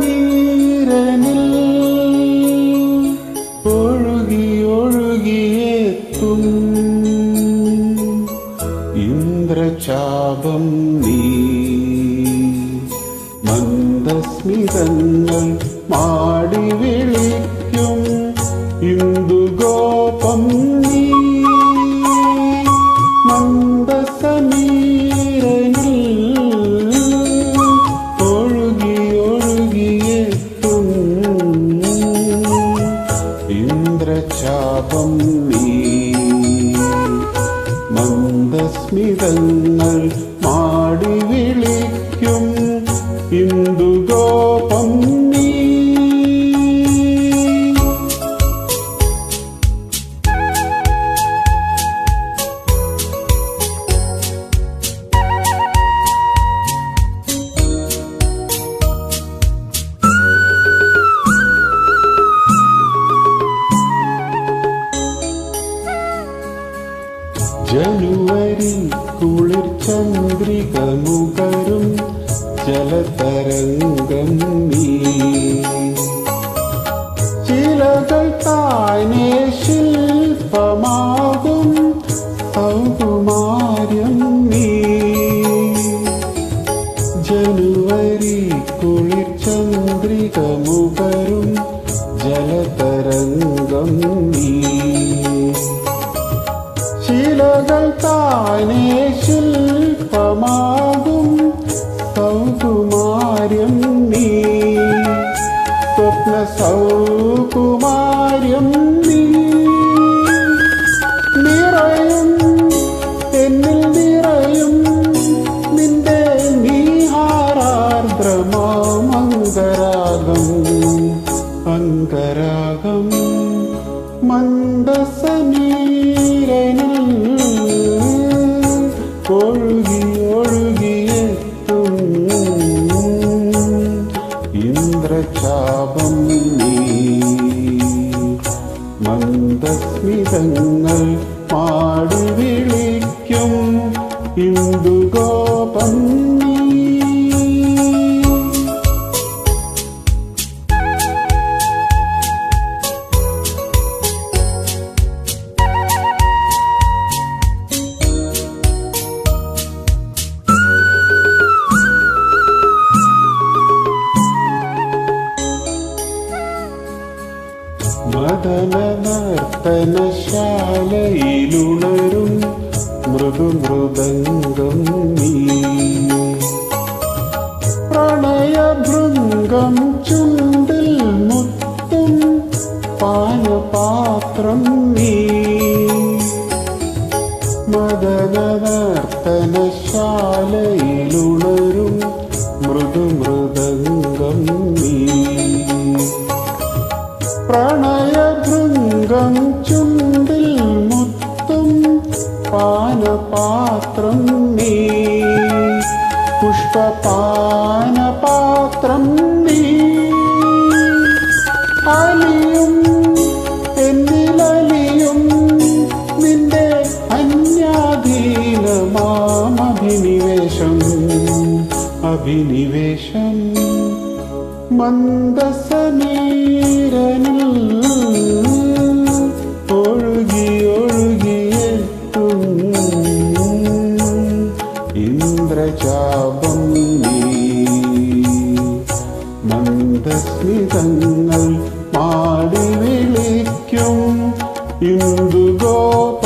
മന്ദസമീരനിൽ ഒഴുകി ഒഴുകിയെത്തും ഇന്ദ്രചാപം നീ മന്ദസ്മിതങ്ങൾ മാടി വിളിക്കും ഇന്ദുഗോപം ഇന്ദ്രചാപം മന്ദസ്മിതങ്ങൾ മാടി വിളിക്കും. ഇന്ദുഗോപം നീ കുളിർ ചന്ദ്രിക മുകരും ജലതരംഗം നീ. ചിലകൾ താനേ ശില്പമാകും സൗകുമാര്യം നീ. ജനുവരി കുളിർ ചന്ദ്രിക മുകരും ജലതരംഗം നീ. സൗകുമാര്യം നീ. സ്വപ്ന സൗകുമാര്യം നീ. നിറയും എന്നിൽ നിറയും നിന്റെ നീഹാരാർദ്രമാമംഗരാഗം അങ്കരാഗം മന്ദസമീരനിൽ ഒഴുകി ഒഴുകിയെത്തും മന്ദസ്മിതങ്ങൾ പാടി വിളിക്കും. ഇന്ദുഗോപം നർത്തനശാലയിലുണരും മൃദുമൃദംഗം നീ പ്രണയഭൃംഗം ചുണ്ടിൽ മുത്തും പാനപാത്രം നീ മദനവർത്തനശാലയിലുണരും മൃദു മൃദംഗം നീ പാനപാത്രം നീ പുഷ്പപാനപാത്രം നീ അലിയും എന്നിലലിയും നിന്റെ അന്യാധീനമാമഭിനിവേശം. അഭിനിവേശം മന്ദസ്മിതങ്ങൾ പാടി വിളിക്കും. ഇന്ദുഗോപ